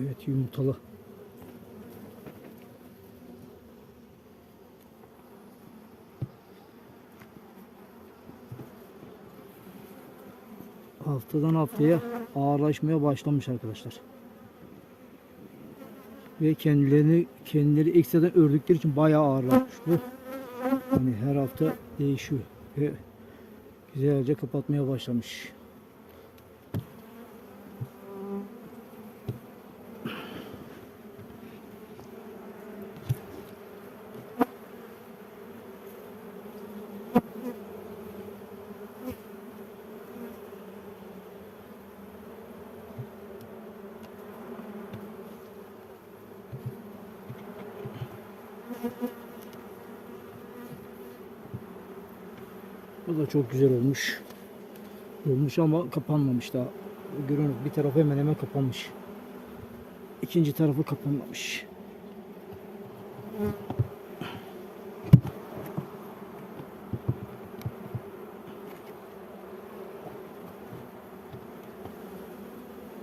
Evet yumurtalı. Haftadan haftaya ağırlaşmaya başlamış arkadaşlar. Ve kendilerini kendileri ekstradan ördükleri için bayağı ağırlaşmış bu. Hani her hafta değişiyor ve güzelce kapatmaya başlamış. Bu da çok güzel olmuş. Olmuş ama kapanmamış daha. Görüyorsunuz bir tarafı hemen hemen kapanmış. İkinci tarafı kapanmamış.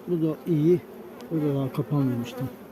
Bu da iyi. Bu da daha kapanmamış tam.